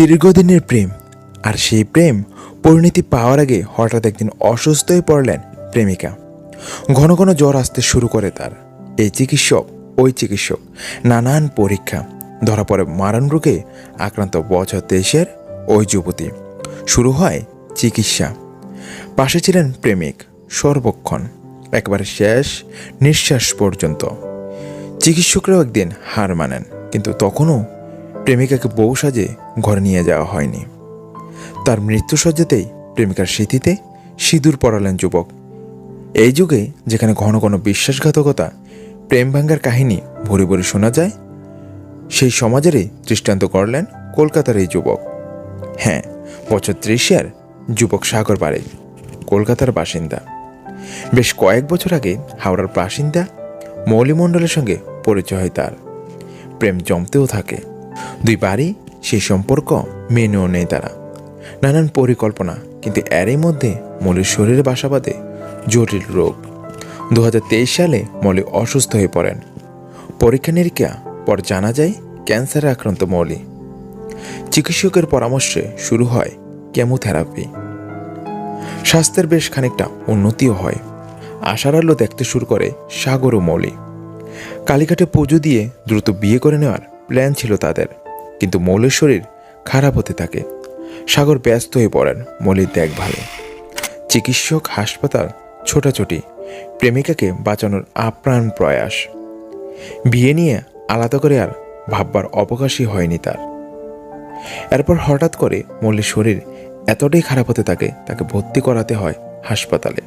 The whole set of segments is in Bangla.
দীর্ঘদিনের প্রেম, আর সেই প্রেম পরিণতি পাওয়ার আগে হঠাৎ একদিন অসুস্থ হয়ে পড়লেন প্রেমিকা। ঘন ঘন জ্বর আসতে শুরু করে তার। এই চিকিৎসক, ওই চিকিৎসক, নানান পরীক্ষা, ধরা পড়ে মারণ রোগে আক্রান্ত বছর তেইশের ওই যুবতী। শুরু হয় চিকিৎসা। পাশে ছিলেন প্রেমিক, সর্বক্ষণ, একবারে শেষ নিঃশ্বাস পর্যন্ত। চিকিৎসকরাও একদিন হার মানেন, কিন্তু তখনও প্রেমিকাকে বউ সাজে ঘরে নিয়ে যাওয়া হয়নি। তার মৃত্যুসজ্জাতেই প্রেমিকার স্মৃতিতে সিঁদুর পড়ালেন যুবক। এই যুগে যেখানে ঘন ঘন বিশ্বাসঘাতকতা প্রেম ভাঙ্গার কাহিনী ভরি ভরি শোনা যায়, সেই সমাজেরই দৃষ্টান্ত করলেন কলকাতার এই যুবক। হ্যাঁ বছর ত্রিশের যুবক সাগর বাড়ি কলকাতার বাসিন্দা। বেশ কয়েক বছর আগে হাওড়ার বাসিন্দা মৌলিমণ্ডলের সঙ্গে পরিচয় হয় তার। প্রেম জমতেও থাকে। দুই বাড়ি সেই সম্পর্ক মেনেও নেই তারা। নানান পরিকল্পনা, কিন্তু এরই মধ্যে মৌলির শরীরে বাসা বাঁধে জটিল রোগ। দু হাজার তেইশ সালে মৌলি অসুস্থ হয়ে পড়েন। পরীক্ষা নিরীক্ষা পর জানা যায় ক্যান্সারে আক্রান্ত মৌলি। চিকিৎসকের পরামর্শে শুরু হয় কেমোথেরাপি। স্বাস্থ্যের বেশ খানিকটা উন্নতিও হয়। আশার আলো দেখতে শুরু করে সাগর ও মৌলি। কালীঘাটে পুজো দিয়ে দ্রুত বিয়ে করে নেওয়ার প্ল্যান ছিল তাদের, কিন্তু মৌলের শরীর খারাপ হতে থাকে। সাগর ব্যস্ত হয়ে পড়েন মৌলির দেখভালে। চিকিৎসক হাসপাতাল ছোটাছুটি, প্রেমিকাকে বাঁচানোর আপ্রাণ প্রয়াস। বিয়ে নিয়ে আলাদা করে আর ভাববার অবকাশই হয়নি তার। এরপর হঠাৎ করে মৌলির শরীর এতটাই খারাপ হতে থাকে, তাকে ভর্তি করাতে হয় হাসপাতালে।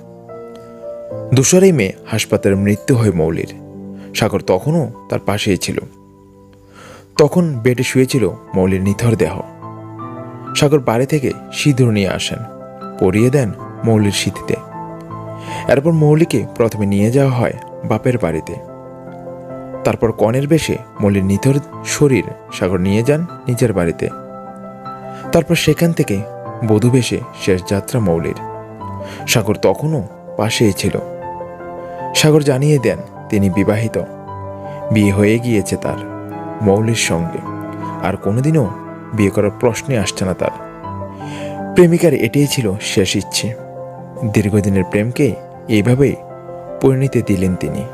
দুশারেই মেয়ে হাসপাতালে মৃত্যু হয় মৌলির। সাগর তখনও তার পাশেই ছিল। তখন বেডে শুয়েছিল মৌলির নিথর দেহ। সাগর বাড়ি থেকে সিঁদুর নিয়ে আসেন, পরিয়ে দেন মৌলির স্মৃতিতে এরপর মৌলিকে প্রথমে নিয়ে যাওয়া হয় বাপের বাড়িতে। তারপর কনের বেশে মৌলির নিথর শরীর সাগর নিয়ে যান নিজের বাড়িতে। তারপর সেখান থেকে বধূ বেশে শেষ যাত্রা মৌলির। সাগর তখনও পাশেই ছিল। সাগর জানিয়ে দেন তিনি বিবাহিত। বিয়ে হয়ে গিয়েছে তার। মৌলির সঙ্গে। আর কোনোদিনও বিয়ে করার প্রশ্নে আসছে না তার। প্রেমিকার এটাই ছিল শেষ ইচ্ছে। দীর্ঘদিনের প্রেমকে এইভাবেই পরিণতি দিলেন তিনি।